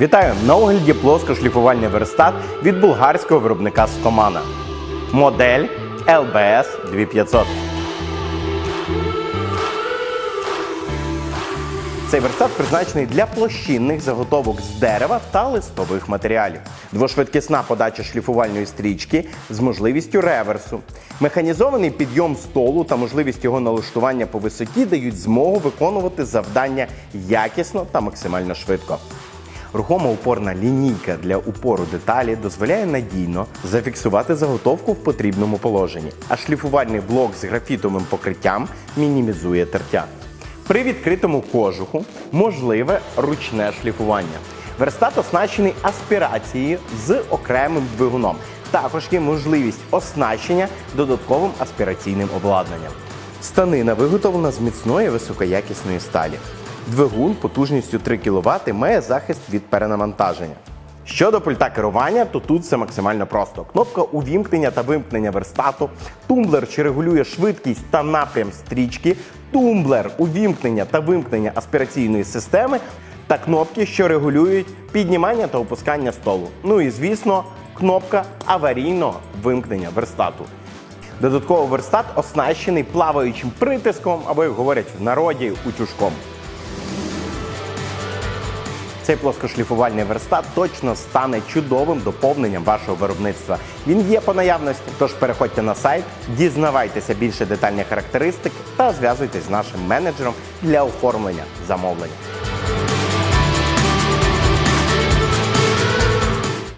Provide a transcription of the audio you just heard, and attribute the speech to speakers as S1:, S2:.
S1: Вітаю на огляді плоскошліфувальний верстат від булгарського виробника Скомана. Модель LBS 2500. Цей верстат призначений для площинних заготовок з дерева та листових матеріалів. Двошвидкісна подача шліфувальної стрічки з можливістю реверсу. Механізований підйом столу та можливість його налаштування по висоті дають змогу виконувати завдання якісно та максимально швидко. Рухома упорна лінійка для упору деталі дозволяє надійно зафіксувати заготовку в потрібному положенні, а шліфувальний блок з графітовим покриттям мінімізує тертя. При відкритому кожуху можливе ручне шліфування. Верстат оснащений аспірацією з окремим двигуном. Також є можливість оснащення додатковим аспіраційним обладнанням. Станина виготовлена з міцної високоякісної сталі. Двигун потужністю 3 кВт має захист від перенавантаження. Щодо пульта керування, то тут все максимально просто. Кнопка увімкнення та вимкнення верстату, тумблер, що регулює швидкість та напрям стрічки, тумблер увімкнення та вимкнення аспіраційної системи та кнопки, що регулюють піднімання та опускання столу. Ну і звісно, кнопка аварійного вимкнення верстату. Додатково верстат оснащений плаваючим притиском, або як говорять в народі утюжком. Цей плоскошліфувальний верстат точно стане чудовим доповненням вашого виробництва. Він є по наявності, тож переходьте на сайт, дізнавайтеся більше детальних характеристик та зв'язуйтесь з нашим менеджером для оформлення замовлення.